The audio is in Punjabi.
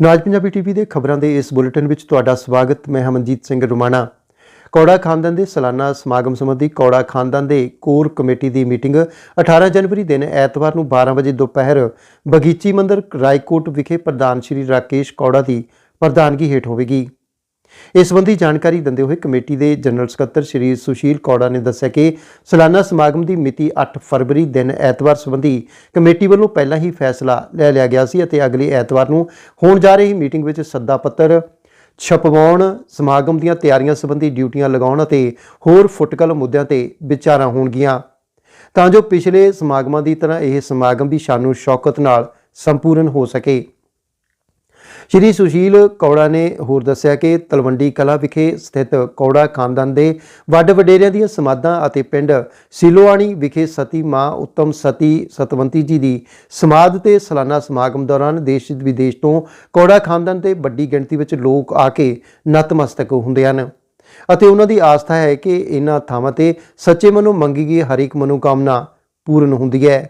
ਨਾਜ ਪੰਜਾਬੀ ਟੀਵੀ ਦੇ ਖਬਰਾਂ ਦੇ ਇਸ ਬੁਲੇਟਿਨ ਵਿੱਚ ਤੁਹਾਡਾ ਸਵਾਗਤ, ਮੈਂ ਹਮਨਜੀਤ ਸਿੰਘ ਰੁਮਾਣਾ। ਕੌੜਾ ਖਾਨਦਾਨ ਦੇ ਸਾਲਾਨਾ ਸਮਾਗਮ ਸੰਬੰਧੀ ਕੌੜਾ ਖਾਨਦਾਨ ਦੇ ਕੋਰ ਕਮੇਟੀ ਦੀ ਮੀਟਿੰਗ 18 ਜਨਵਰੀ ਦਿਨ ਐਤਵਾਰ ਨੂੰ 12 ਵਜੇ ਦੁਪਹਿਰ ਬਗੀਚੀ ਮੰਦਰ ਰਾਏਕੋਟ ਵਿਖੇ ਪ੍ਰਧਾਨ ਸ਼੍ਰੀ ਰਾਕੇਸ਼ ਕੌੜਾ ਦੀ ਪ੍ਰਧਾਨਗੀ ਹੇਠ ਹੋਵੇਗੀ। ਇਸ ਸੰਬੰਧੀ ਜਾਣਕਾਰੀ ਦਿੰਦੇ ਹੋਏ ਕਮੇਟੀ ਦੇ ਜਨਰਲ ਸਕੱਤਰ ਸ਼੍ਰੀ ਸੁਸ਼ੀਲ ਕੌੜਾ ਨੇ ਦੱਸਿਆ ਕਿ ਸਾਲਾਨਾ ਸਮਾਗਮ ਦੀ ਮਿਤੀ 8 ਫਰਵਰੀ ਦਿਨ ਐਤਵਾਰ ਸੰਬੰਧੀ ਕਮੇਟੀ ਵੱਲੋਂ ਪਹਿਲਾਂ ਹੀ ਫੈਸਲਾ ਲੈ ਲਿਆ ਗਿਆ ਸੀ ਅਤੇ ਅਗਲੇ ਐਤਵਾਰ ਨੂੰ ਹੋਣ ਜਾ ਰਹੀ ਮੀਟਿੰਗ ਵਿੱਚ ਸੱਦਾ ਪੱਤਰ ਛਪਵਾਉਣ, ਸਮਾਗਮ ਦੀਆਂ ਤਿਆਰੀਆਂ ਸੰਬੰਧੀ ਡਿਊਟੀਆਂ ਲਗਾਉਣ ਅਤੇ ਹੋਰ ਫੁੱਟਕਲ ਮੁੱਦਿਆਂ ਤੇ ਵਿਚਾਰਾਂ ਹੋਣਗੀਆਂ। ਤਾਂ ਜੋ ਪਿਛਲੇ ਸਮਾਗਮਾਂ ਦੀ ਤਰ੍ਹਾਂ ਇਹ ਸਮਾਗਮ ਵੀ ਸ਼ਾਨੋ ਸ਼ੌਕਤ ਨਾਲ ਸੰਪੂਰਨ ਹੋ ਸਕੇ। ਸ਼੍ਰੀ ਸੁਸ਼ੀਲ ਕੌੜਾ ਨੇ ਹੋਰ ਦੱਸਿਆ ਕਿ ਤਲਵੰਡੀ ਕਲਾ ਵਿਖੇ ਸਥਿਤ ਕੌੜਾ ਖਾਨਦਾਨ ਦੇ ਵੱਡ ਵਡੇਰਿਆਂ ਦੀਆਂ ਸਮਾਧਾਂ ਅਤੇ ਪਿੰਡ ਸਿਲੋਆਣੀ ਵਿਖੇ ਸਤੀ ਮਾਂ ਉੱਤਮ ਸਤੀ ਸਤਵੰਤੀ ਜੀ ਦੀ ਸਮਾਧ ਤੇ ਸਾਲਾਨਾ ਸਮਾਗਮ ਦੌਰਾਨ ਦੇਸ਼ ਵਿਦੇਸ਼ ਤੋਂ ਕੌੜਾ ਖਾਨਦਾਨ ਤੇ ਵੱਡੀ ਗਿਣਤੀ ਵਿੱਚ ਲੋਕ ਆ ਕੇ ਨਤਮਸਤਕ ਹੁੰਦੇ ਹਨ। ਅਤੇ ਉਹਨਾਂ ਦੀ ਆਸਥਾ ਹੈ ਕਿ ਇਹਨਾਂ ਥਾਵਾਂ ਤੇ ਸੱਚੇ ਮਨੋਂ ਮੰਗੀ ਗਈ ਹਰ ਇੱਕ ਮਨੋਕਾਮਨਾ ਪੂਰਨ ਹੁੰਦੀ ਹੈ।